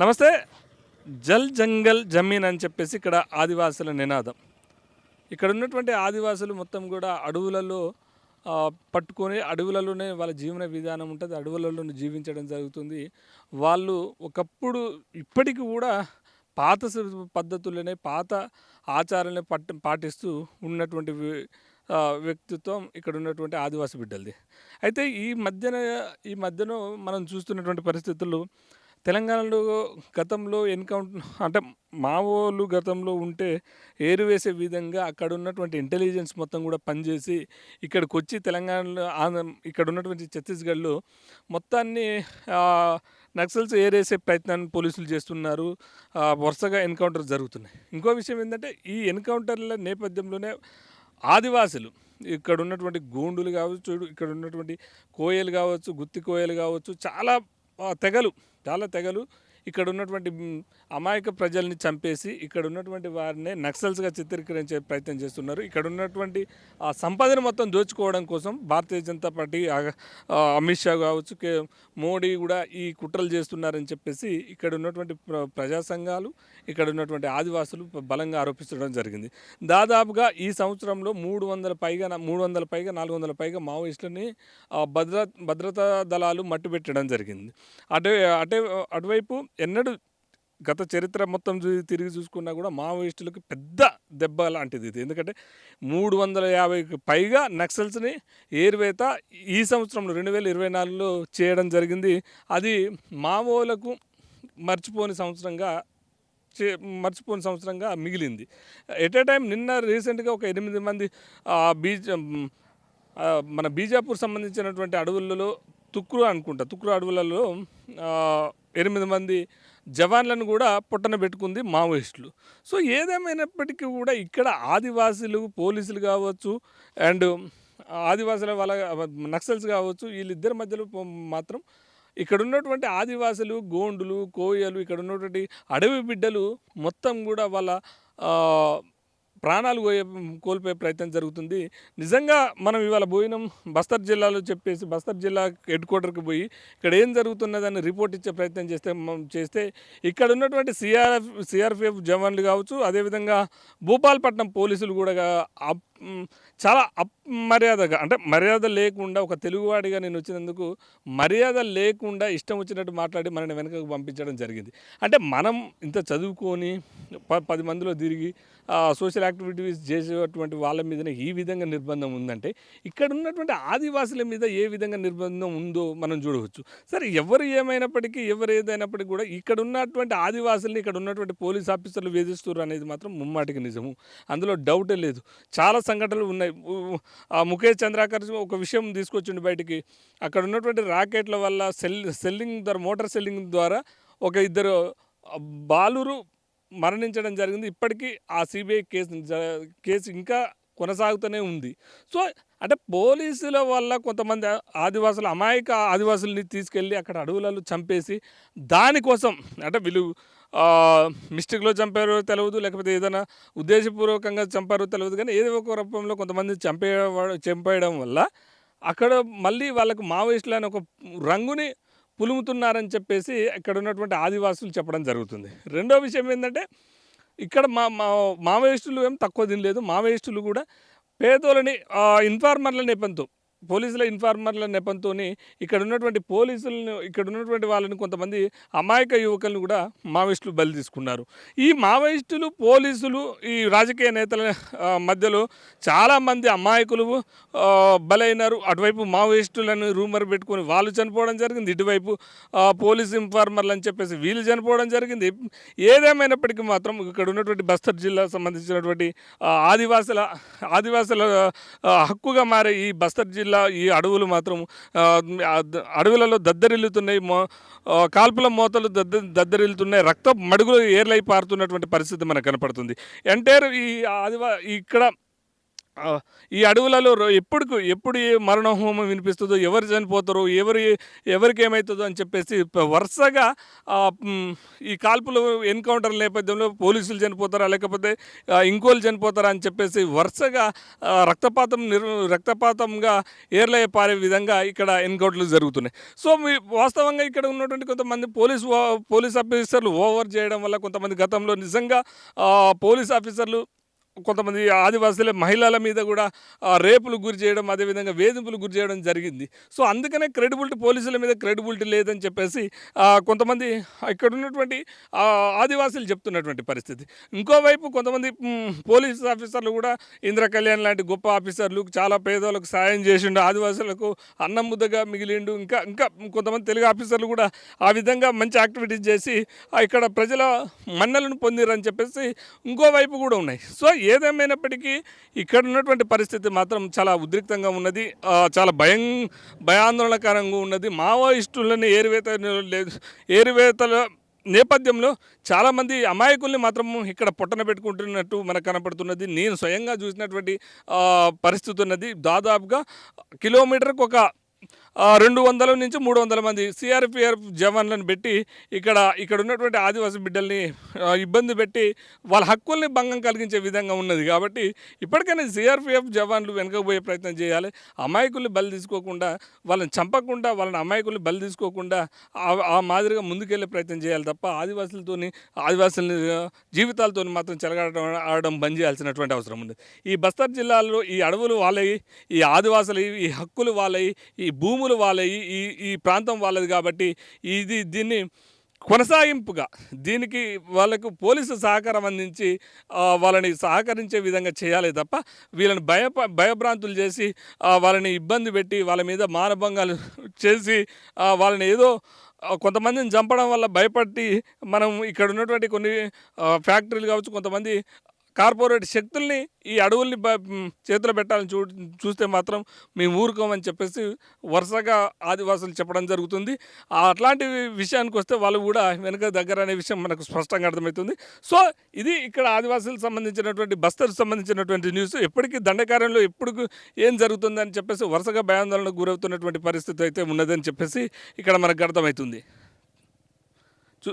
నమస్తే. జల్ జంగల్ జమీన్ అని చెప్పేసి ఇక్కడ ఆదివాసుల నినాదం. ఇక్కడ ఉన్నటువంటి ఆదివాసులు మొత్తం కూడా అడవులలో పట్టుకొని అడవులలోనే వాళ్ళ జీవన విధానం ఉంటుంది అడవులలోనే జీవించడం జరుగుతుంది. వాళ్ళు ఒకప్పుడు ఇప్పటికి కూడా పాత పద్ధతులనే పాత ఆచారాలనే పట్ పాటిస్తూ ఉన్నటువంటి వ్యక్తిత్వం ఇక్కడ ఉన్నటువంటి ఆదివాసి బిడ్డలది. అయితే ఈ మధ్యన ఈ మధ్యన మనం చూస్తున్నటువంటి పరిస్థితులు తెలంగాణలో గతంలో ఎన్కౌంటర్ అంటే మావోలు గతంలో ఉంటే ఏరువేసే విధంగా అక్కడ ఉన్నటువంటి ఇంటెలిజెన్స్ మొత్తం కూడా పనిచేసి ఇక్కడికి వచ్చి తెలంగాణలో ఆంధ్ర ఇక్కడ ఉన్నటువంటి ఛత్తీస్గఢ్లో మొత్తాన్ని నక్సల్స్ ఏరేసే ప్రయత్నాన్ని పోలీసులు చేస్తున్నారు. వరుసగా ఎన్కౌంటర్ జరుగుతున్నాయి. ఇంకో విషయం ఏంటంటే ఈ ఎన్కౌంటర్ల నేపథ్యంలోనే ఆదివాసులు ఇక్కడ ఉన్నటువంటి గోండులు కావచ్చు ఇక్కడ ఉన్నటువంటి కోయలు కావచ్చు గుత్తి కోయలు కావచ్చు చాలా తెగలు చాలా తెగలు. ఇక్కడ ఉన్నటువంటి అమాయక ప్రజల్ని చంపేసి ఇక్కడ ఉన్నటువంటి వారిని నక్సల్స్గా చిత్రీకరించే ప్రయత్నం చేస్తున్నారు. ఇక్కడ ఉన్నటువంటి ఆ సంపదను మొత్తం దోచుకోవడం కోసం భారతీయ జనతా పార్టీ అమిత్ షా కావచ్చు కే మోడీ కూడా ఈ కుట్రలు చేస్తున్నారని చెప్పేసి ఇక్కడ ఉన్నటువంటి ప్ర- ప్రజా సంఘాలు ఇక్కడ ఉన్నటువంటి ఆదివాసులు బలంగా ఆరోపించడం జరిగింది. దాదాపుగా ఈ సంవత్సరంలో మూడు వందల పైగా మూడు వందల పైగా నాలుగు వందల పైగా మావోయిస్టులని భద్ర భద్రతా దళాలు మట్టుబెట్టడం జరిగింది. అటు అటే అటువైపు ఎన్నడూ గత చరిత్ర మొత్తం చూ- తిరిగి చూసుకున్నా కూడా మావోయిస్టులకు పెద్ద దెబ్బ లాంటిది ఇది. ఎందుకంటే మూడు వందల యాభైకి పైగా నక్సల్స్ని ఏరువేత ఈ సంవత్సరంలో రెండు వేల ఇరవై నాలుగులో చేయడం జరిగింది. అది మావోలకు మర్చిపోని సంవత్సరంగా చే మర్చిపోని సంవత్సరంగా మిగిలింది. ఎట్ ఏ టైం నిన్న రీసెంట్గా ఒక ఎనిమిది మంది బీజ మన బీజాపూర్ సంబంధించినటువంటి అడవులలో తుక్రు అనుకుంటా. తుక్రు అడవులలో ఎనిమిది మంది జవాన్లను కూడా పొట్టన పెట్టుకుంది మావోయిస్టులు. సో ఏదేమైనప్పటికీ కూడా ఇక్కడ ఆదివాసీలు పోలీసులు కావచ్చు అండ్ ఆదివాసుల వాళ్ళ నక్సల్స్ కావచ్చు వీళ్ళిద్దరి మధ్యలో మాత్రం ఇక్కడ ఉన్నటువంటి ఆదివాసులు గోండులు కోయలు ఇక్కడ ఉన్నటువంటి అడవి బిడ్డలు మొత్తం కూడా వాళ్ళ ప్రాణాలు పోయే కోల్పోయే ప్రయత్నం జరుగుతుంది. నిజంగా మనం ఇవాళ పోయినాం బస్తర్ జిల్లాలో చెప్పేసి బస్తర్ జిల్లా హెడ్ క్వార్టర్కి పోయి ఇక్కడ ఏం జరుగుతున్నదని రిపోర్ట్ ఇచ్చే ప్రయత్నం చేస్తే చేస్తే ఇక్కడ ఉన్నటువంటి సిఆర్ఎఫ్ సిఆర్పిఎఫ్ జవాన్లు కావచ్చు అదేవిధంగా భూపాల్పట్నం పోలీసులు కూడా అప్- చాలా అమర్యాదగా అంటే మర్యాద లేకుండా ఒక తెలుగువాడిగా నేను వచ్చినందుకు మర్యాద లేకుండా ఇష్టం వచ్చినట్టు మాట్లాడి మనని వెనకకు పంపించడం జరిగింది. అంటే మనం ఇంత చదువుకొని ప పది మందిలో తిరిగి సోషల్ యాక్టివిటీస్ చేసేటువంటి వాళ్ళ మీదనే ఈ విధంగా నిర్బంధం ఉందంటే ఇక్కడ ఉన్నటువంటి ఆదివాసుల మీద ఏ విధంగా నిర్బంధం ఉందో మనం చూడవచ్చు. సరే ఎవరు ఏమైనప్పటికీ ఎవరు ఏదైనప్పటికీ కూడా ఇక్కడ ఉన్నటువంటి ఆదివాసుల్ని ఇక్కడ ఉన్నటువంటి పోలీస్ ఆఫీసర్లు వేధిస్తారు అనేది మాత్రం ముమ్మాటికి నిజము. అందులో డౌటే లేదు. చాలా సంఘటనలు ఉన్నాయి. ఆ ముఖేష్ చంద్రాకర్ ఒక విషయం తీసుకొచ్చిండు బయటికి. అక్కడ ఉన్నటువంటి రాకెట్ల వల్ల సెల్ సెల్లింగ్ ద్వారా మోటార్ సెల్లింగ్ ద్వారా ఒక ఇద్దరు బాలురు మరణించడం జరిగింది. ఇప్పటికీ ఆ సిబిఐ కేసు కేసు ఇంకా కొనసాగుతూనే ఉంది. సో అంటే పోలీసుల వల్ల కొంతమంది ఆదివాసులు అమాయక ఆదివాసుల్ని తీసుకెళ్ళి అక్కడ అడవులలో చంపేసి దానికోసం అంటే వీళ్ళు మిస్టేక్లో చంపారో తెలియదు లేకపోతే ఏదైనా ఉద్దేశపూర్వకంగా చంపారో తెలియదు కానీ ఏదో ఒక రూపంలో కొంతమంది చంపే చంపేయడం వల్ల అక్కడ మళ్ళీ వాళ్ళకు మావోయిస్టులు అని ఒక రంగుని పులుముతున్నారని చెప్పేసి ఇక్కడ ఉన్నటువంటి ఆదివాసులు చెప్పడం జరుగుతుంది. రెండో విషయం ఏంటంటే ఇక్కడ మా మా మావోయిస్టులు ఏం తక్కువ తినలేదు. మావోయిస్టులు కూడా పేదోళ్ళని ఇన్ఫార్మర్ల నెపంతో పోలీసుల ఇన్ఫార్మర్ల నెపంతో ఇక్కడ ఉన్నటువంటి పోలీసులను ఇక్కడ ఉన్నటువంటి వాళ్ళని కొంతమంది అమాయక యువకులను కూడా మావోయిస్టులు బలి తీసుకున్నారు. ఈ మావోయిస్టులు పోలీసులు ఈ రాజకీయ నేతల మధ్యలో చాలామంది అమాయకులు బలైనారు. అటువైపు మావోయిస్టులను రూమర్ పెట్టుకొని వాళ్ళు చనిపోవడం జరిగింది. ఇటువైపు పోలీస్ ఇన్ఫార్మర్లు అని చెప్పేసి వీళ్ళు చనిపోవడం జరిగింది. ఏదేమైనప్పటికీ మాత్రం ఇక్కడ ఉన్నటువంటి బస్తర్ జిల్లా సంబంధించినటువంటి ఆదివాసుల ఆదివాసుల హక్కుగా మారే ఈ బస్తర్ జిల్లా ఈ అడవులు మాత్రం అడవులలో దద్దరిల్లుతున్నాయి మో కాల్పుల మోతలు దద్ద దద్దరిల్లుతున్నాయి రక్త మడుగులు ఏర్లై పారుతున్నటువంటి పరిస్థితి మనకు కనపడుతుంది. ఎంటైర్ ఈ ఆదివా ఇక్కడ ఈ అడవులలో ఎప్పుడు ఎప్పుడు ఏ మరణ హోమం వినిపిస్తుందో ఎవరు చనిపోతారో ఎవరు ఎవరికి ఏమవుతుందో అని చెప్పేసి వరుసగా ఈ కాల్పులు ఎన్కౌంటర్ నేపథ్యంలో పోలీసులు చనిపోతారా లేకపోతే ఇంకోలు ఇంకోళ్ళు చనిపోతారా అని చెప్పేసి వరుసగా రక్తపాతం నిర్ రక్తపాతంగా ఏర్లయ్య పారే విధంగా ఇక్కడ ఎన్కౌంటర్లు జరుగుతున్నాయి. సో మీ వాస్తవంగా ఇక్కడ ఉన్నటువంటి కొంతమంది పోలీస్ పోలీస్ ఆఫీసర్లు ఓవర్ చేయడం వల్ల కొంతమంది గతంలో నిజంగా పోలీస్ ఆఫీసర్లు కొంతమంది ఆదివాసుల మహిళల మీద కూడా రేపులు గురి చేయడం అదేవిధంగా వేధింపులు గురి చేయడం జరిగింది. సో అందుకనే క్రెడిబిలిటీ పోలీసుల మీద క్రెడిబిలిటీ లేదని చెప్పేసి కొంతమంది ఇక్కడ ఉన్నటువంటి ఆదివాసులు చెప్తున్నటువంటి పరిస్థితి. ఇంకోవైపు కొంతమంది పోలీస్ ఆఫీసర్లు కూడా ఇంద్ర కళ్యాణ్ లాంటి గొప్ప ఆఫీసర్లు చాలా పేదవాళ్ళకు సాయం చేసిండు ఆదివాసులకు అన్నం ముద్దగా మిగిలిండు ఇంకా ఇంకా కొంతమంది తెలుగు ఆఫీసర్లు కూడా ఆ విధంగా మంచి యాక్టివిటీస్ చేసి ఇక్కడ ప్రజల మన్నలను పొందిరని చెప్పేసి ఇంకోవైపు కూడా ఉన్నాయి. సో ఏదేమైనప్పటికీ ఇక్కడ ఉన్నటువంటి పరిస్థితి మాత్రం చాలా ఉద్రిక్తంగా ఉన్నది. చాలా భయం భయాందోళనకరంగా ఉన్నది. మావోయిస్టులని ఏరువేత లేదు ఏరువేతల నేపథ్యంలో చాలామంది అమాయకుల్ని మాత్రం ఇక్కడ పొట్టన పెట్టుకుంటున్నట్టు మనకు కనపడుతున్నది. నేను స్వయంగా చూసినటువంటి పరిస్థితి ఉన్నది. దాదాపుగా కిలోమీటర్కి ఒక రెండు వందల నుంచి మూడు వందల మంది సిఆర్పిఎఫ్ జవాన్లను పెట్టి ఇక్కడ ఇక్కడ ఉన్నటువంటి ఆదివాసీ బిడ్డల్ని ఇబ్బంది పెట్టి వాళ్ళ హక్కుల్ని భంగం కలిగించే విధంగా ఉన్నది. కాబట్టి ఇప్పటికైనా సిఆర్పిఎఫ్ జవాన్లు వెనకపోయే ప్రయత్నం చేయాలి. అమాయకుల్ని బలి తీసుకోకుండా వాళ్ళని చంపకుండా వాళ్ళని అమాయకుల్ని బలి తీసుకోకుండా ఆ- మాదిరిగా ముందుకెళ్ళే ప్రయత్నం చేయాలి తప్ప ఆదివాసులతోని ఆదివాసుల జీవితాలతో మాత్రం చెలగాడడం ఆడడం బంద్ చేయాల్సినటువంటి అవసరం ఉంది. ఈ బస్తర్ జిల్లాలో ఈ అడవులు వాళ్ళవి ఈ ఆదివాసులు ఈ హక్కులు వాళ్ళవి ఈ భూములు వాళ్ళ ఈ ఈ ప్రాంతం వాళ్ళది కాబట్టి ఇది దీన్ని కొనసాగింపుగా దీనికి వాళ్ళకు పోలీసు సహకారం అందించి వాళ్ళని సహకరించే విధంగా చేయాలి తప్ప వీళ్ళని భయ భయభ్రాంతులు చేసి వాళ్ళని ఇబ్బంది పెట్టి వాళ్ళ మీద మానభంగాలు చేసి వాళ్ళని ఏదో కొంతమందిని చంపడం వల్ల భయపడి మనం ఇక్కడ ఉన్నటువంటి కొన్ని ఫ్యాక్టరీలు కావచ్చు కొంతమంది కార్పొరేట్ శక్తుల్ని ఈ అడవుల్ని చేతిలో పెట్టాలని చూ చూస్తే మాత్రం మేము ఊరుకోమని చెప్పేసి వరుసగా ఆదివాసులు చెప్పడం జరుగుతుంది. అట్లాంటి విషయానికి వస్తే వాళ్ళు కూడా వెనక దగ్గర అనే విషయం మనకు స్పష్టంగా అర్థమవుతుంది. సో ఇది ఇక్కడ ఆదివాసులకు సంబంధించినటువంటి బస్తర్కు సంబంధించినటువంటి న్యూస్. ఎప్పటికీ దండకార్యంలో ఎప్పుడు ఏం జరుగుతుందని చెప్పేసి వరుసగా భయాందోళనకు గురవుతున్నటువంటి పరిస్థితి అయితే ఉన్నదని చెప్పేసి ఇక్కడ మనకు అర్థమవుతుంది.